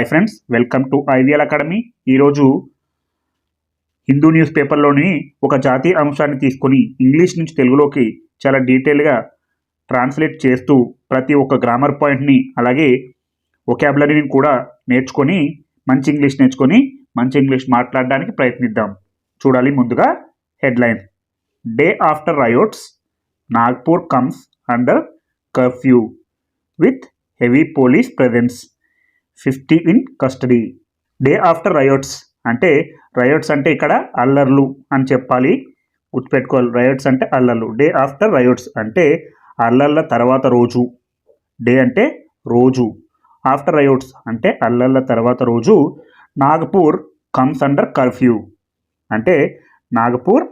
Hi friends welcome to IVL academy ఈరోజు Hindu news పేపర్లోని ఒక జాతీయ అంశాన్ని తీసుకొని ఇంగ్లీష్ నుంచి తెలుగులోకి చాలా డీటెయిల్గా ట్రాన్స్లేట్ చేస్తూ ప్రతి ఒక్క గ్రామర్ పాయింట్ని అలాగే ఒకాబులరీని కూడా నేర్చుకొని మంచి ఇంగ్లీష్ నేర్చుకొని మంచి ఇంగ్లీష్ మాట్లాడడానికి ప్రయత్నిద్దాం. చూడాలి ముందుగా headline. Day after riots Nagpur comes under curfew with heavy police presence fifty in custody. Day after riots అంటే రయోట్స్ అంటే ఇక్కడ అల్లర్లు అని చెప్పాలి. గుర్తుపెట్టుకోవాలి రయోట్స్ అంటే అల్లర్లు. డే ఆఫ్టర్ రయోట్స్ అంటే అల్లర్ల తర్వాత రోజు. డే అంటే రోజు. ఆఫ్టర్ రయోట్స్ అంటే అల్లర్ల తర్వాత రోజు. నాగపూర్ కమ్స్ అండర్ కర్ఫ్యూ అంటే నాగపూర్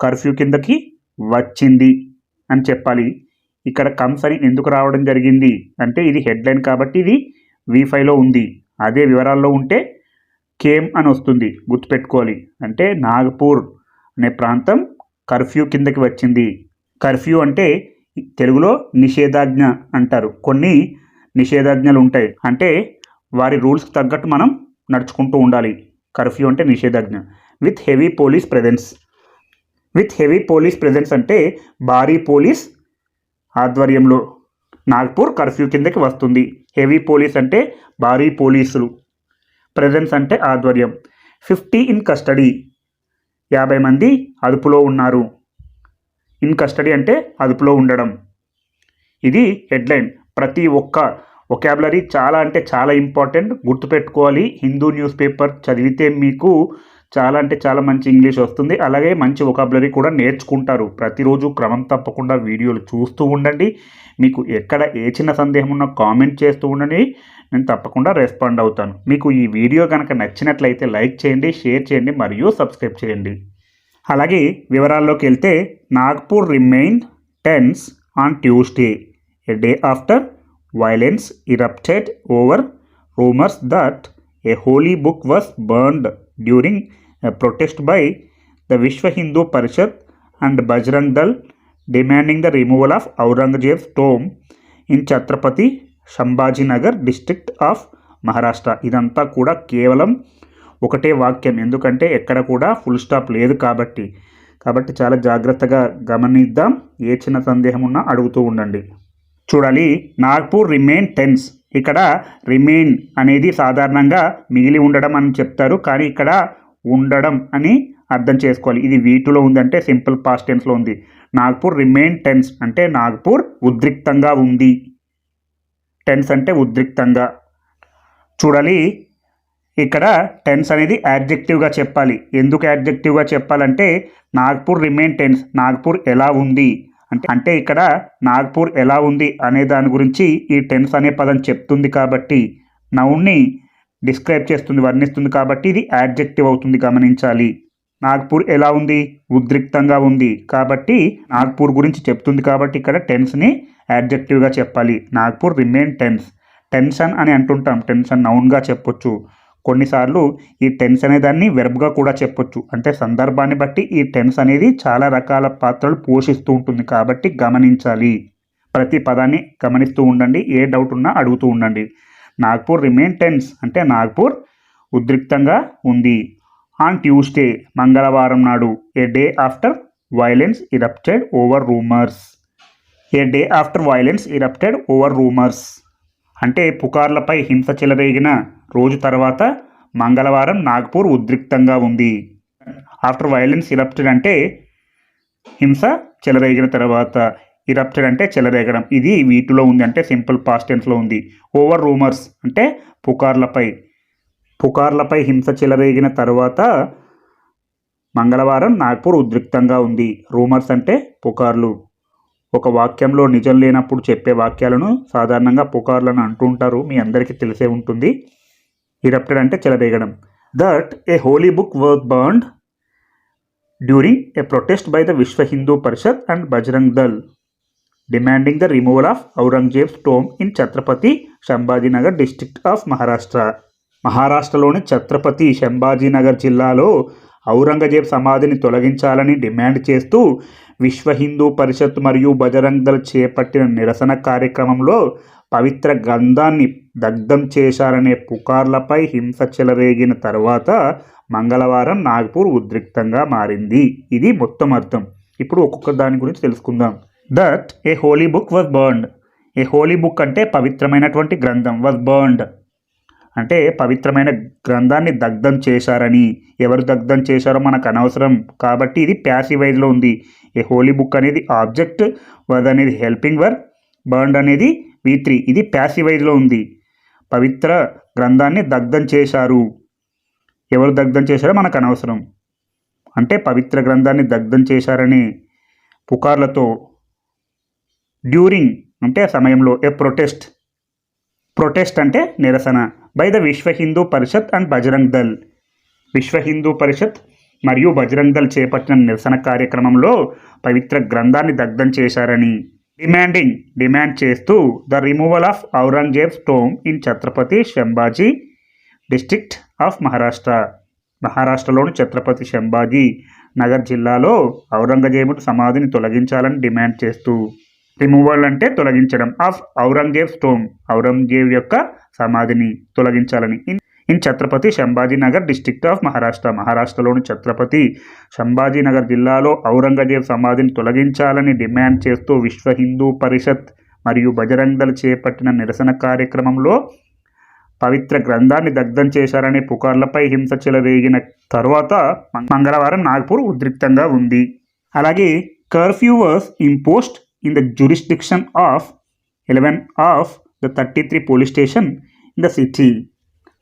కర్ఫ్యూ కిందకి వచ్చింది అని చెప్పాలి. ఇక్కడ కమ్స్ అని ఎందుకు రావడం జరిగింది? అంటే ఇది హెడ్లైన్ కాబట్టి ఇది వి ఫైవ్లో ఉంది. అదే వివరాల్లో ఉంటే కేమ్ అని వస్తుంది. గుర్తుపెట్టుకోవాలి. అంటే నాగపూర్ అనే ప్రాంతం కర్ఫ్యూ కిందకి వచ్చింది. కర్ఫ్యూ అంటే తెలుగులో నిషేధాజ్ఞ అంటారు. కొన్ని నిషేధాజ్ఞలు ఉంటాయి. అంటే వారి రూల్స్కి తగ్గట్టు మనం నడుచుకుంటూ ఉండాలి. కర్ఫ్యూ అంటే నిషేధాజ్ఞ. With heavy police presence. With heavy police presence అంటే భారీ పోలీస్ ఆధ్వర్యంలో నాగ్పూర్ కర్ఫ్యూ కిందకి వస్తుంది. హెవీ పోలీస్ అంటే భారీ పోలీసులు. ప్రజెన్స్ అంటే ఆధ్వర్యం. ఫిఫ్టీ ఇన్ కస్టడీ యాభై మంది అదుపులో ఉన్నారు. ఇన్ కస్టడీ అంటే అదుపులో ఉండడం. ఇది హెడ్లైన్. ప్రతి ఒక్క ఒకాబులరీ చాలా అంటే చాలా ఇంపార్టెంట్ గుర్తుపెట్టుకోవాలి. హిందూ న్యూస్ పేపర్ చదివితే మీకు చాలా అంటే చాలా మంచి ఇంగ్లీష్ వస్తుంది. అలాగే మంచి ఒకాబులరీ కూడా నేర్చుకుంటారు. ప్రతిరోజు క్రమం తప్పకుండా వీడియోలు చూస్తూ ఉండండి. మీకు ఎక్కడ ఏ చిన్న సందేహం ఉన్నా కామెంట్ చేస్తూ ఉండండి. నేను తప్పకుండా రెస్పాండ్ అవుతాను. మీకు ఈ వీడియో కనుక నచ్చినట్లయితే లైక్ చేయండి షేర్ చేయండి మరియు సబ్స్క్రైబ్ చేయండి. అలాగే వివరాల్లోకి వెళ్తే Nagpur remain tense on Tuesday a day after violence erupted over rumours that a holy book was burned during protest by the Vishwa Hindu Parishad and Bajrang Dal demanding the removal of Aurangzeb's tomb in Chhatrapati Shambhajinagar district of Maharashtra ఇదంతా కూడా కేవలం ఒకటే వాక్యం. ఎందుకంటే ఎక్కడ కూడా full stop లేదు కాబట్టి. కాబట్టి చాలా జాగ్రత్తగా గమనిద్దాం. ఏ చిన్న సందేహం ఉన్నా అడుగుతూ ఉండండి. చూడాలి నాగ్పూర్ రిమైన్ టెన్స్ ఇక్కడ రిమైన్ అనేది సాధారణంగా మిగిలి ఉండడం అని చెప్తారు. కానీ ఇక్కడ ఉండడం అని అర్థం చేసుకోవాలి. ఇది వీటిలో ఉందంటే సింపుల్ పాస్ట్ టెన్స్లో ఉంది. నాగ్పూర్ రిమైన్ టెన్స్ అంటే నాగ్పూర్ ఉద్రిక్తంగా ఉంది. టెన్స్ అంటే ఉద్రిక్తంగా. చూడాలి ఇక్కడ టెన్స్ అనేది యాడ్జెక్టివ్గా చెప్పాలి. ఎందుకు యాడ్జెక్టివ్గా చెప్పాలంటే నాగ్పూర్ రిమైన్ టెన్స్ నాగ్పూర్ ఎలా ఉంది? అంటే అంటే ఇక్కడ నాగ్పూర్ ఎలా ఉంది అనే దాని గురించి ఈ టెన్స్ అనే పదం చెప్తుంది కాబట్టి. నౌన్ని డిస్క్రైబ్ చేస్తుంది వర్ణిస్తుంది కాబట్టి ఇది యాడ్జెక్టివ్ అవుతుంది గమనించాలి. నాగ్పూర్ ఎలా ఉంది? ఉద్రిక్తంగా ఉంది. కాబట్టి నాగ్పూర్ గురించి చెప్తుంది కాబట్టి ఇక్కడ టెన్స్ని యాడ్జెక్టివ్గా చెప్పాలి. నాగ్పూర్ రిమైన్ టెన్స్ టెన్షన్ అని అంటుంటాం. టెన్షన్ నౌన్గా చెప్పొచ్చు. కొన్నిసార్లు ఈ టెన్స్ అనే దాన్ని వెర్బ్గా కూడా చెప్పొచ్చు. అంటే సందర్భాన్ని బట్టి ఈ టెన్స్ అనేది చాలా రకాల పాత్రలు పోషిస్తూ ఉంటుంది కాబట్టి గమనించాలి. ప్రతి పదాన్ని గమనిస్తూ ఉండండి. ఏ డౌట్ ఉన్నా అడుగుతూ ఉండండి. నాగ్పూర్ రిమైన్ టెన్స్ అంటే నాగ్పూర్ ఉద్రిక్తంగా ఉంది. ఆన్ ట్యూస్డే మంగళవారం నాడు a day after violence erupted over rumours a day after violence erupted over rumours అంటే పుకార్లపై హింస చెలరేగిన రోజు తర్వాత మంగళవారం నాగ్పూర్ ఉద్రిక్తంగా ఉంది. ఆఫ్టర్ వైలెన్స్ ఇరప్టెడ్ అంటే హింస చెలరేగిన తర్వాత. ఇరప్టెడ్ అంటే చెలరేగడం. ఇది వీటిలో ఉంది అంటే సింపుల్ పాస్ట్ టెన్స్లో ఉంది. ఓవర్ రూమర్స్ అంటే పుకార్లపై. పుకార్లపై హింస చెలరేగిన తర్వాత మంగళవారం నాగ్పూర్ ఉద్రిక్తంగా ఉంది. రూమర్స్ అంటే పుకార్లు. ఒక వాక్యంలో నిజం లేనప్పుడు చెప్పే వాక్యాలను సాధారణంగా పుకార్లను అంటుంటారు. మీ అందరికీ తెలిసే ఉంటుంది. ఇరప్టెడ్ అంటే చెలరేగడం. That a holy book work burned during a protest by the Vishwa Hindu Parishad and Bajrang Dal demanding the removal of Aurangzeb tomb in Chhatrapati Sambhajinagar district of Maharashtra మహారాష్ట్రలోని ఛత్రపతి శంభాజీనగర్ జిల్లాలో ఔరంగజేబ్ సమాధిని తొలగించాలని డిమాండ్ చేస్తూ విశ్వ హిందూ పరిషత్ మరియు బజరంగ్ దళ్ చేపట్టిన నిరసన కార్యక్రమంలో పవిత్ర గ్రంథాన్ని దగ్ధం చేశారనే పుకార్లపై హింస చెలరేగిన తర్వాత మంగళవారం నాగ్పూర్ ఉద్రిక్తంగా మారింది. ఇది మొత్తం అర్థం. ఇప్పుడు ఒక్కొక్క దాని గురించి తెలుసుకుందాం. That a holy book was burned a holy book అంటే పవిత్రమైనటువంటి గ్రంథం వాజ్ బర్న్డ్ అంటే పవిత్రమైన గ్రంథాన్ని దగ్ధం చేశారని. ఎవరు దగ్ధం చేశారో మనకు అనవసరం. కాబట్టి ఇది ప్యాసివైజ్లో ఉంది. ఏ హోలీ బుక్ అనేది ఆబ్జెక్ట్ వర్ అనేది హెల్పింగ్ వర్ బర్న్డ్ అనేది వి త్రీ ఇది ప్యాసివైజ్లో ఉంది. పవిత్ర గ్రంథాన్ని దగ్ధం చేశారు. ఎవరు దగ్ధం చేశారో మనకు అనవసరం. అంటే పవిత్ర గ్రంథాన్ని దగ్ధం చేశారని. పుకార్లతో డ్యూరింగ్ అంటే సమయంలో ఏ ప్రొటెస్ట్ ప్రొటెస్ట్ అంటే నిరసన. By the Vishwa Hindu Parishad and Bajrang Dal Vishwa Hindu Parishad మరియు బజరంగ్ దల్ చేపట్టిన నిరసన కార్యక్రమంలో పవిత్ర గ్రంథాన్ని దగ్ధం చేశారని డిమాండింగ్ డిమాండ్ చేస్తూ the removal of Aurangzeb storm in Chhatrapati Sambhaji district of Maharashtra మహారాష్ట్రలోని ఛత్రపతి శంభాజీ నగర్ జిల్లాలో ఔరంగజేబుడు సమాధిని తొలగించాలని డిమాండ్ చేస్తూ రిమూవల్ అంటే తొలగించడం. Of Aurangzeb storm. ఔరంగజేబ్ యొక్క సమాధిని తొలగించాలని. In Chhatrapati Sambhajinagar district of Maharashtra. మహారాష్ట్రలోని ఛత్రపతి శంభాజీనగర్ జిల్లాలో ఔరంగజేబ్ సమాధిని తొలగించాలని డిమాండ్ చేస్తూ విశ్వ హిందూ పరిషత్ మరియు బజరంగ్ చేపట్టిన నిరసన కార్యక్రమంలో పవిత్ర గ్రంథాన్ని దగ్ధం చేశారనే పుకార్లపై హింస చెలరేగిన తర్వాత మంగళవారం నాగ్పూర్ ఉద్రిక్తంగా ఉంది. అలాగే curfew was imposed in the jurisdiction of eleven of the thirty three police station in the city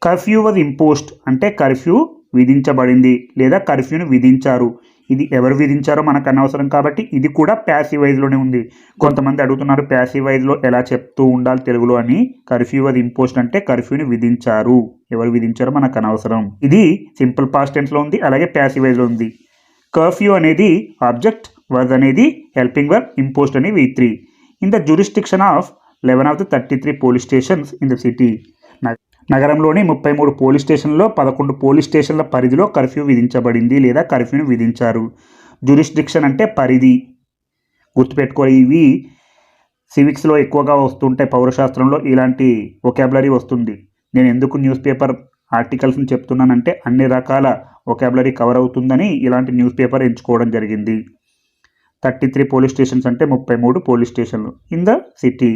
curfew was imposed అంటే కర్ఫ్యూ విధించబడింది లేదా కర్ఫ్యూను విధించారు. ఇది ఎవరు విధించారో మనకు అనవసరం కాబట్టి ఇది కూడా ప్యాసివైజ్లోనే ఉంది. కొంతమంది అడుగుతున్నారు ప్యాసివైజ్లో ఎలా చెప్తూ ఉండాలి తెలుగులో? అని. కర్ఫ్యూ అది ఇంపోస్ట్ అంటే కర్ఫ్యూని విధించారు. ఎవరు విధించారో మనకు అనవసరం. ఇది సింపుల్ పాస్ట్ టెన్స్లో ఉంది అలాగే ప్యాసివైజ్లో ఉంది. కర్ఫ్యూ అనేది ఆబ్జెక్ట్ వాజ్ అనేది హెల్పింగ్ వర్క్ ఇంపోస్ట్ అని V three in the jurisdiction of eleven of the thirty three police stations in the city నగరంలోని ముప్పై మూడు పోలీస్ స్టేషన్లో పదకొండు పోలీస్ స్టేషన్ల పరిధిలో కర్ఫ్యూ విధించబడింది లేదా కర్ఫ్యూని విధించారు. జ్యూరిస్డిక్షన్ అంటే పరిధి. గుర్తుపెట్టుకోవాలి ఇవి సివిక్స్లో ఎక్కువగా వస్తుంటాయి పౌరశాస్త్రంలో ఇలాంటి ఒకాబులరీ వస్తుంది. నేను ఎందుకు న్యూస్ పేపర్ ఆర్టికల్స్ని చెప్తున్నానంటే అన్ని రకాల ఒకాబులరీ కవర్ అవుతుందని ఇలాంటి న్యూస్ పేపర్ ఎంచుకోవడం జరిగింది. థర్టీ త్రీ పోలీస్ స్టేషన్స్ అంటే ముప్పై మూడు పోలీస్ స్టేషన్లు ఇన్ ద సిటీ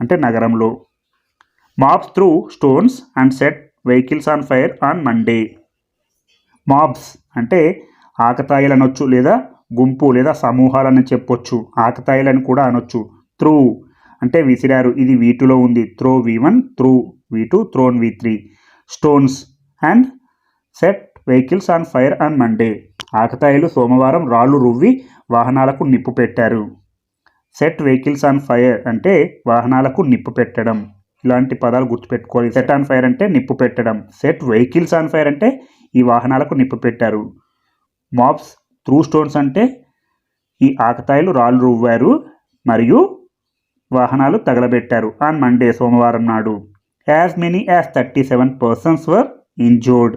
అంటే నగరంలో. Mobs threw stones and set vehicles on fire on Monday mobs అంటే ఆకతాయిలు అనొచ్చు లేదా గుంపు లేదా సమూహాలని చెప్పొచ్చు అని కూడా అనొచ్చు. త్రూ అంటే విసిరారు ఇది వీటిలో ఉంది. Throw V one threw V two thrown V three stones and set vehicles on fire on Monday ఆకతాయిలు సోమవారం రాళ్ళు రువ్వి వాహనాలకు నిప్పు పెట్టారు. సెట్ వెహికల్స్ ఆన్ ఫైర్ అంటే వాహనాలకు నిప్పు పెట్టడం. ఇలాంటి పదాలు గుర్తుపెట్టుకోవాలి. సెట్ ఆన్ ఫైర్ అంటే నిప్పు పెట్టడం. సెట్ వెహికల్స్ ఆన్ ఫైర్ అంటే ఈ వాహనాలకు నిప్పు పెట్టారు. మాబ్స్ త్రూ స్టోన్స్ అంటే ఈ ఆకతాయిలు రాళ్ళు రువ్వారు మరియు వాహనాలు తగలబెట్టారు. ఆన్ మండే సోమవారం నాడు. As many as thirty seven persons were injured.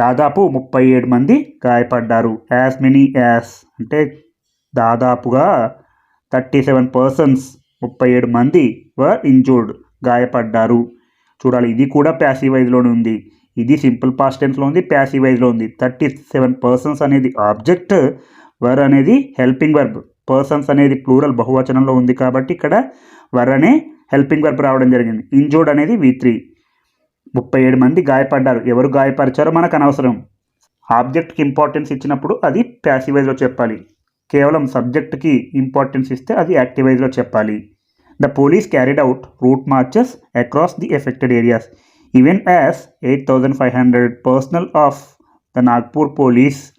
దాదాపు ముప్పై ఏడు మంది గాయపడ్డారు. యాజ్ మెనీ యాజ్ అంటే దాదాపుగా థర్టీ సెవెన్ పర్సన్స్ ముప్పై ఏడు మంది వర్ ఇంజూర్డ్ గాయపడ్డారు. చూడాలి ఇది కూడా ప్యాసివైజ్లోనే ఉంది. ఇది సింపుల్ పాస్ట్ టెన్స్లో ఉంది ప్యాసివైజ్లో ఉంది. థర్టీ సెవెన్ పర్సన్స్ అనేది ఆబ్జెక్ట్ వర్ అనేది హెల్పింగ్ వర్బ్ పర్సన్స్ అనేది ప్లూరల్ బహువచనంలో ఉంది కాబట్టి ఇక్కడ వర్ అనే హెల్పింగ్ వర్బ్ రావడం జరిగింది. ఇంజూర్డ్ అనేది వి త్రీ ముప్పై ఏడు మంది గాయపడ్డారు. ఎవరు గాయపరిచారో మనకు అనవసరం. ఆబ్జెక్ట్కి ఇంపార్టెన్స్ ఇచ్చినప్పుడు అది ప్యాసివైజ్లో చెప్పాలి. కేవలం సబ్జెక్ట్కి ఇంపార్టెన్స్ ఇస్తే అది యాక్టివైజ్లో చెప్పాలి. The police carried out route marches across the affected areas. Even as eight thousand five hundred personnel of the Nagpur police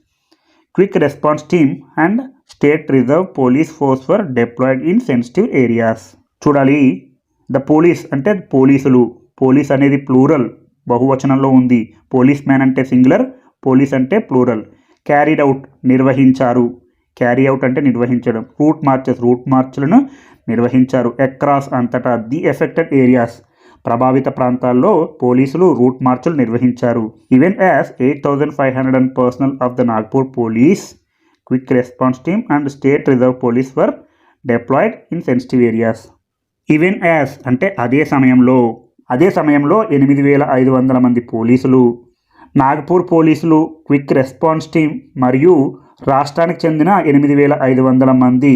quick response team and state reserve police force for deployed in sensitive areas. చూడాలి. The police అంటే పోలీసులు. Police అనేది plural బహువచనంలో ఉంది. Policeman అంటే singular police అంటే plural. Carried out నిర్వహించారు. Carry out అంటే నిర్వహించడం. రూట్ మార్చెస్ రూట్ మార్చులను నిర్వహించారు. అక్రాస్ అంతటా ది ఎఫెక్టెడ్ ఏరియాస్. ప్రభావిత ప్రాంతాల్లో పోలీసులు రూట్ మార్చులు నిర్వహించారు. Even as eight thousand five hundred and personnel of the Nagpur police quick response team and state reserve police were deployed in sensitive areas. Even as అంటే అదే సమయంలో అదే సమయంలో ఎనిమిది వేల ఐదు వందల మంది పోలీసులు నాగపూర్ పోలీసులు క్విక్ రెస్పాన్స్ టీం మరియు రాష్ట్రానికి చెందిన ఎనిమిది వేల ఐదు వందల మంది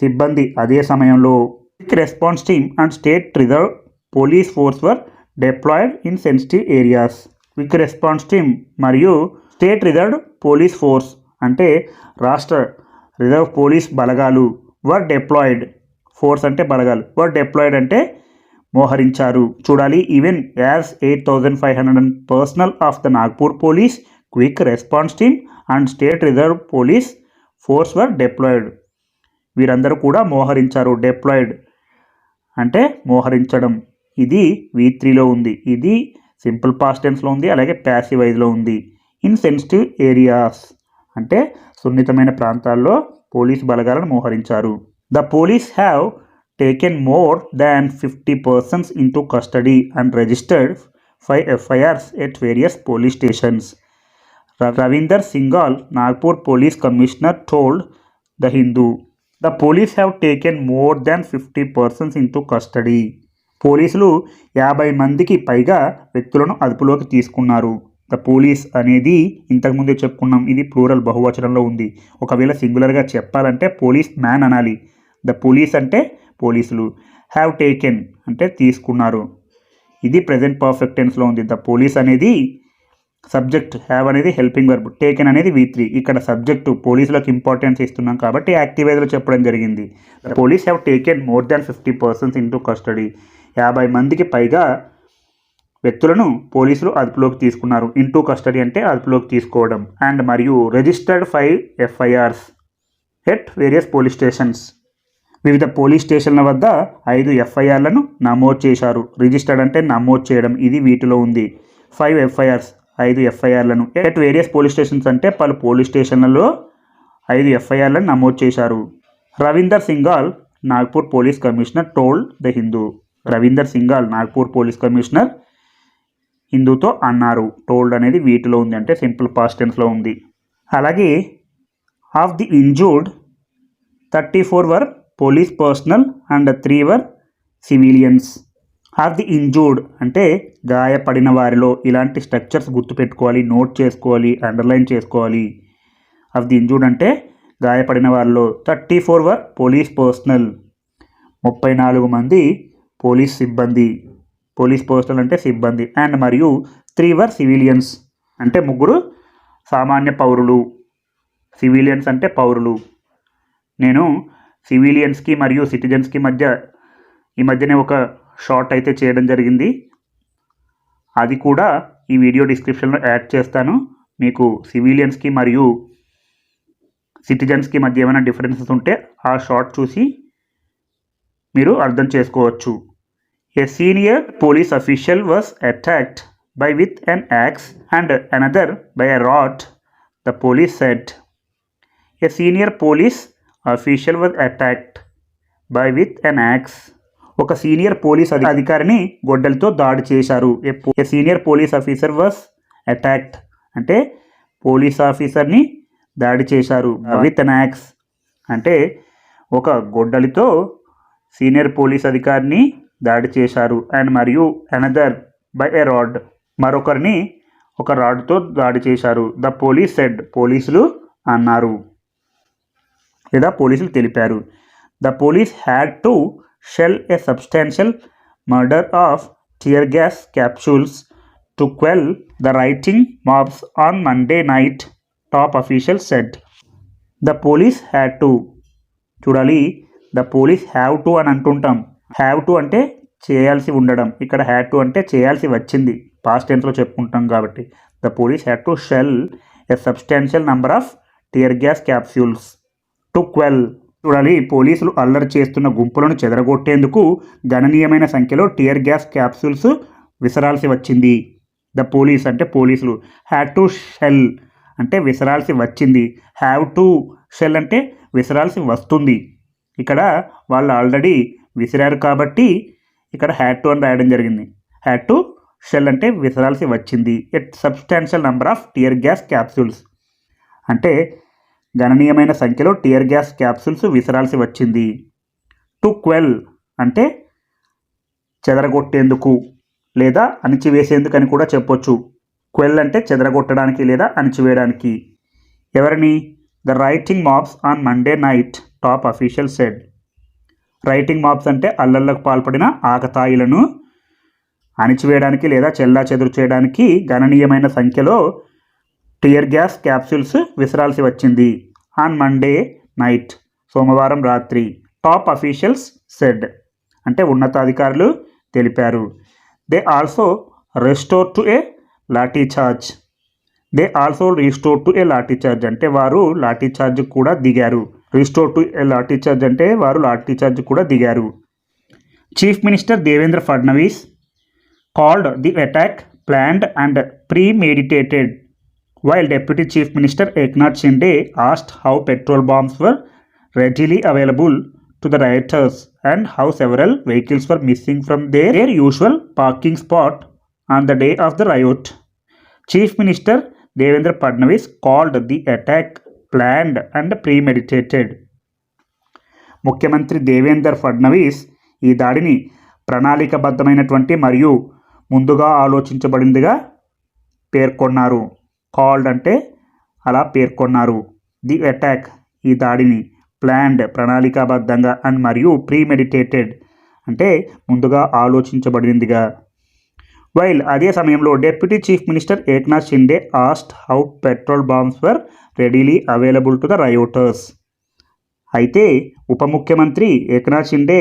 సిబ్బంది అదే సమయంలో quick response team and state reserve police force were deployed in sensitive areas. Quick response team మరియు స్టేట్ రిజర్వ్ పోలీస్ ఫోర్స్ అంటే రాష్ట్ర రిజర్వ్ పోలీస్ బలగాలు వర్ డిప్లాయిడ్. ఫోర్స్ అంటే బలగాలు. వర్ డిప్లాయిడ్ అంటే మోహరించారు. చూడాలి even as eight thousand five hundred and personnel of the Nagpur police quick response team and state reserve police force were deployed వీరందరూ కూడా మోహరించారు. డిప్లాయిడ్ అంటే మోహరించడం. ఇది వి త్రీలో ఉంది. ఇది సింపుల్ పాస్ట్ టెన్స్లో ఉంది అలాగే ప్యాసివ్ వైజ్లో ఉంది. ఇన్ సెన్సిటివ్ ఏరియాస్ అంటే సున్నితమైన ప్రాంతాల్లో పోలీస్ బలగాలను మోహరించారు. The police have taken more than fifty persons into custody and registered five FIRs at various police stations Ravinder Singal Nagpur police commissioner told the Hindu the police have taken more than fifty persons into custody పోలీసులు యాభై మందికి పైగా వ్యక్తులను అదుపులోకి తీసుకున్నారు. The police అనేది ఇంతకుముందే చెప్పుకున్నాం. ఇది ప్లూరల్ బహువచనంలో ఉంది. ఒకవేళ సింగులర్గా చెప్పాలంటే పోలీస్ మ్యాన్ అనాలి. ద పోలీస్ అంటే పోలీసులు హ్యావ్ టేకెన్ అంటే తీసుకున్నారు. ఇది ప్రజెంట్ పర్ఫెక్ట్ టెన్స్లో ఉంది. ద పోలీస్ అనేది సబ్జెక్ట్ హ్యావ్ అనేది హెల్పింగ్ వర్బ్ టేకెన్ అనేది వి త్రీ ఇక్కడ సబ్జెక్టు పోలీసులకు ఇంపార్టెన్స్ ఇస్తున్నాం కాబట్టి యాక్టివేజ్లో చెప్పడం జరిగింది. Police have taken more than fifty persons into custody యాభై మందికి పైగా వ్యక్తులను పోలీసులు అదుపులోకి తీసుకున్నారు. ఇంటూ కస్టడీ అంటే అదుపులోకి తీసుకోవడం. అండ్ మరియు registered five FIRs at various police stations వివిధ పోలీస్ స్టేషన్ల వద్ద ఐదు ఎఫ్ఐఆర్లను నమోదు చేశారు. రిజిస్టర్డ్ అంటే నమోదు చేయడం ఇది వీటిలో ఉంది. ఫైవ్ ఎఫ్ఐఆర్స్ ఐదు ఎఫ్ఐఆర్లను. ఎట్ వేరియస్ పోలీస్ స్టేషన్స్ అంటే పలు పోలీస్ స్టేషన్లలో ఐదు ఎఫ్ఐఆర్లను నమోదు చేశారు. Ravinder Singal Nagpur police commissioner told the Hindu. Ravinder Singal Nagpur police commissioner హిందూతో అన్నారు. టోల్డ్ అనేది వీటిలో ఉంది అంటే సింపుల్ పాస్ట్ టెన్స్లో ఉంది. అలాగే of the injured thirty four were police personnel and three were civilians. Of the injured అంటే గాయపడిన వారిలో ఇలాంటి స్ట్రక్చర్స్ గుర్తుపెట్టుకోవాలి నోట్ చేసుకోవాలి అండర్లైన్ చేసుకోవాలి. ఆఫ్ ది ఇంజూర్డ్ అంటే గాయపడిన వారిలో thirty four were police personnel. ముప్పై నాలుగు మంది పోలీస్ సిబ్బంది. పోలీస్ పర్సనల్ అంటే సిబ్బంది అండ్ మరియు త్రీ వర్ సివిలియన్స్ అంటే ముగ్గురు సామాన్య పౌరులు. సివిలియన్స్ అంటే పౌరులు. నేను సివిలియన్స్కి మరియు సిటిజన్స్కి మధ్య ఈ మధ్యనే ఒక షార్ట్ అయితే చేయడం జరిగింది. అది కూడా ఈ వీడియో డిస్క్రిప్షన్లో యాడ్ చేస్తాను. మీకు సివిలియన్స్కి మరియు సిటిజన్స్కి మధ్య ఏమైనా డిఫరెన్సెస్ ఉంటే ఆ షార్ట్ చూసి మీరు అర్థం చేసుకోవచ్చు. A senior police official was attacked by with an axe and another by a rod the police said a senior police official was attacked by with an axe ఒక సీనియర్ పోలీస్ అధి- అధికారిని గొడ్డలతో దాడి చేశారు. A senior police officer was attacked అంటే police ఆఫీసర్ని దాడి చేశారు. విత్ అన్ యాక్స్ అంటే ఒక గొడ్డలితో సీనియర్ పోలీస్ అధికారిని దాడి చేశారు. అండ్ మరియు అనదర్ బై ఎ రాడ్ మరొకరిని ఒక రాడ్తో దాడి చేశారు. ద పోలీస్ సెడ్ పోలీసులు అన్నారు. లేదా పోలీసులు తెలిపారు. The police had to shell a substantial murder of tear gas capsules to quell the rioting mobs on Monday night top official said the police had to. చూడాలి ద పోలీస్ హ్యావ్ టు అని అంటుంటాం. Have to అంటే చేయాల్సి ఉండడం. ఇక్కడ had to అంటే చేయాల్సి వచ్చింది. పాస్ట్ టెన్స్లో చెప్పుకుంటాం కాబట్టి. The police had to shell a substantial number of tear gas capsules. To quell చూడాలి పోలీసులు అల్లరి చేస్తున్న గుంపులను చెదరగొట్టేందుకు గణనీయమైన సంఖ్యలో టియర్ గ్యాస్ క్యాప్సూల్స్ విసరాల్సి వచ్చింది. ద పోలీస్ అంటే పోలీసులు. హ్యాడ్ టు షెల్ అంటే విసరాల్సి వచ్చింది. హ్యావ్ టు షెల్ అంటే విసరాల్సి వస్తుంది. ఇక్కడ వాళ్ళు ఆల్రెడీ విసిరారు కాబట్టి ఇక్కడ హ్యాడ్ టు అని రాయడం జరిగింది. హ్యాడ్ టు షెల్ అంటే విసరాల్సి వచ్చింది. At substantial number of tear gas capsules. అంటే గణనీయమైన సంఖ్యలో టియర్ గ్యాస్ క్యాప్సూల్స్ విసరాల్సి వచ్చింది. టు క్వెల్ అంటే చెదరగొట్టేందుకు లేదా అణిచివేసేందుకు అని కూడా చెప్పొచ్చు. క్వెల్ అంటే చెదరగొట్టడానికి లేదా అణిచివేయడానికి. ఎవరిని? The rioting mobs on Monday night top official said. Rioting mobs అంటే అల్లర్లకు పాల్పడిన ఆకతాయిలను అణిచివేయడానికి లేదా చెల్లా చెదురు చేయడానికి గణనీయమైన సంఖ్యలో టియర్ గ్యాస్ క్యాప్సూల్స్ విసరాల్సి వచ్చింది. ఆన్ మండే నైట్ సోమవారం రాత్రి టాప్ అఫీషియల్స్ సెడ్ అంటే ఉన్నతాధికారులు తెలిపారు. They also restore to a lathi charge they also restore to a lathi charge అంటే వారు లాఠీ ఛార్జ్ కూడా దిగారు. Restore to a lathi charge అంటే వారు లాఠీ ఛార్జ్ కూడా దిగారు. Chief minister Devendra Fadnavis called the attack planned and premeditated while Deputy Chief Minister Eknath Shinde asked how petrol bombs were readily available to the rioters and how several vehicles were missing from their, their usual parking spot on the day of the riot. Chief Minister Devendra Fadnavis called the attack planned and premeditated. ముఖ్యమంత్రి దేవేందర్ ఫడ్నవీస్ ఈ దాడిని ప్రణాళికబద్ధమైనటువంటి మరియు ముందుగా ఆలోచించబడిందిగా పేర్కొన్నారు called అంటే అలా పేర్కొన్నారు. The attack ఈ దాడిని ప్లాన్డ్ ప్రణాళికాబద్ధంగా అండ్ మరియు ప్రీమెడిటేటెడ్ అంటే ముందుగా ఆలోచించబడిందిగా. వైల్ అదే సమయంలో deputy chief minister Eknath Shinde asked how petrol bombs were readily available to the rioters. అయితే ఉప ముఖ్యమంత్రి ఏక్నాథ్ షిండే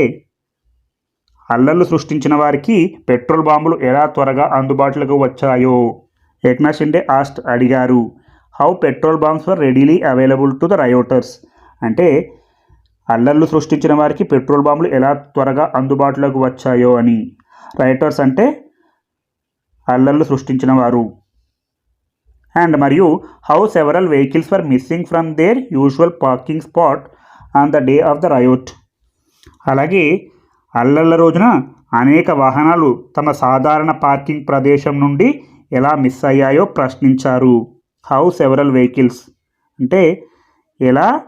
అల్లర్లు సృష్టించిన వారికి పెట్రోల్ బాంబులు ఎలా త్వరగా అందుబాటులోకి వచ్చాయో ఏక్నాథ్ ఆస్ట్ అడిగారు how petrol bombs were readily available to the rioters అంటే అల్లర్లు సృష్టించిన వారికి పెట్రోల్ బాంబులు ఎలా త్వరగా అందుబాటులోకి వచ్చాయో అని. రైటర్స్ అంటే అల్లర్లు సృష్టించిన వారు. అండ్ మరియు how several vehicles were missing from their usual parking spot on the day of the riot అలాగే అల్లర్ల రోజున అనేక వాహనాలు తమ సాధారణ పార్కింగ్ ప్రదేశం నుండి ఎలా మిస్ అయ్యాయో ప్రశ్నించారు. హౌ సెవరల్ వెహికల్స్ అంటే ఎలా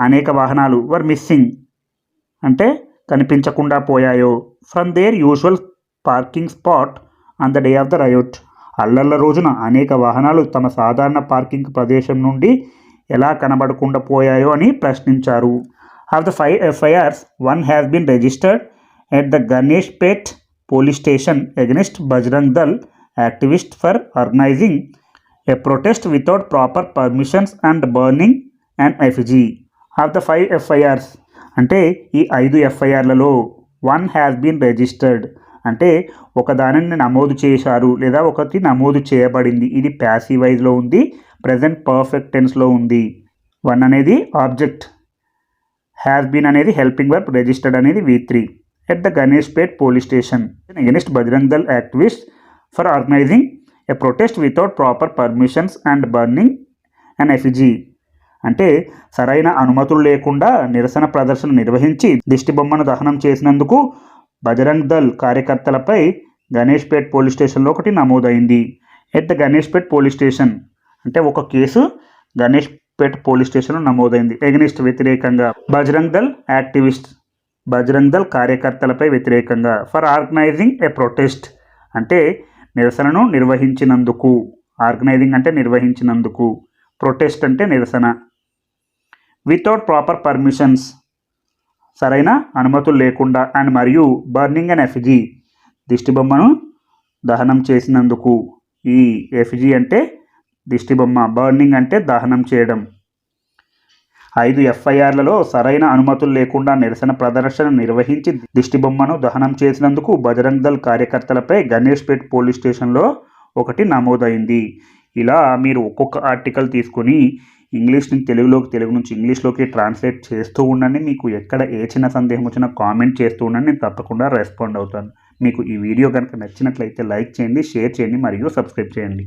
అనేక వాహనాలు వర్ మిస్సింగ్ అంటే కనిపించకుండా పోయాయో. From their usual parking spot on the day of the riot అల్లర్ల రోజున అనేక వాహనాలు తమ సాధారణ పార్కింగ్ ప్రదేశం నుండి ఎలా కనబడకుండా పోయాయో అని ప్రశ్నించారు. Of the five FIRs one has been registered at the Ganesh Peth police station against Bajrang Dal activist for organising a protest without proper permissions and burning and effigy of the five FIRs. అంటే ఈ ఐదు ఎఫ్ఐఆర్లలో one has been registered. అంటే ఒక దానిని నమోదు చేశారు లేదా ఒకటి నమోదు చేయబడింది. ఇది ప్యాసివైజ్లో ఉంది ప్రజెంట్ పర్ఫెక్ట్ టెన్స్లో ఉంది. వన్ అనేది ఆబ్జెక్ట్. హ్యాస్ బీన్ అనేది హెల్పింగ్ వర్క్ రిజిస్టర్డ్ అనేది V three. At the Ganesh Peth police station. Against Bajrang Dal activist for organising a protest without proper permissions and burning and effigy అంటే సరైన అనుమతులు లేకుండా నిరసన ప్రదర్శన నిర్వహించి దిష్టిబొమ్మను దహనం చేసినందుకు బజరంగ్ దల్ కార్యకర్తలపై గణేష్పేట్ పోలీస్ స్టేషన్లో ఒకటి నమోదైంది. At the Ganeshpet police station అంటే ఒక కేసు గణేష్పేట్ పోలీస్ స్టేషన్లో నమోదైంది. ఎగనిస్ట్ వ్యతిరేకంగా బజరంగ్ దల్ యాక్టివిస్ట్ బజరంగ్ దల్ కార్యకర్తలపై వ్యతిరేకంగా. ఫర్ ఆర్గనైజింగ్ ఏ ప్రొటెస్ట్ అంటే నిరసనను నిర్వహించినందుకు ఆర్గనైజింగ్ అంటే నిర్వహించినందుకు ప్రొటెస్ట్ అంటే నిరసన. వితౌట్ ప్రాపర్ పర్మిషన్స్ సరైన అనుమతులు లేకుండా అండ్ మరియు బర్నింగ్ అండ్ ఎఫ్జీ దిష్టిబొమ్మను దహనం చేసినందుకు. ఈ ఎఫ్జీ అంటే దిష్టిబొమ్మ బర్నింగ్ అంటే దహనం చేయడం. ఐదు ఎఫ్ఐఆర్లలో సరైన అనుమతులు లేకుండా నిరసన ప్రదర్శన నిర్వహించి దిష్టిబొమ్మను దహనం చేసినందుకు బజరంగ్ దళ్ కార్యకర్తలపై గణేష్పేట్ పోలీస్ స్టేషన్లో ఒకటి నమోదైంది. ఇలా మీరు ఒక్కొక్క ఆర్టికల్ తీసుకొని ఇంగ్లీష్ నుంచి తెలుగులోకి తెలుగు నుంచి ఇంగ్లీష్లోకి ట్రాన్స్లేట్ చేస్తూ ఉండండి. మీకు ఎక్కడ ఏ చిన్న సందేహం వచ్చినా కామెంట్ చేస్తూ ఉండండి. నేను తప్పకుండా రెస్పాండ్ అవుతాను. మీకు ఈ వీడియో కనుక నచ్చినట్లయితే లైక్ చేయండి షేర్ చేయండి మరియు సబ్స్క్రైబ్ చేయండి.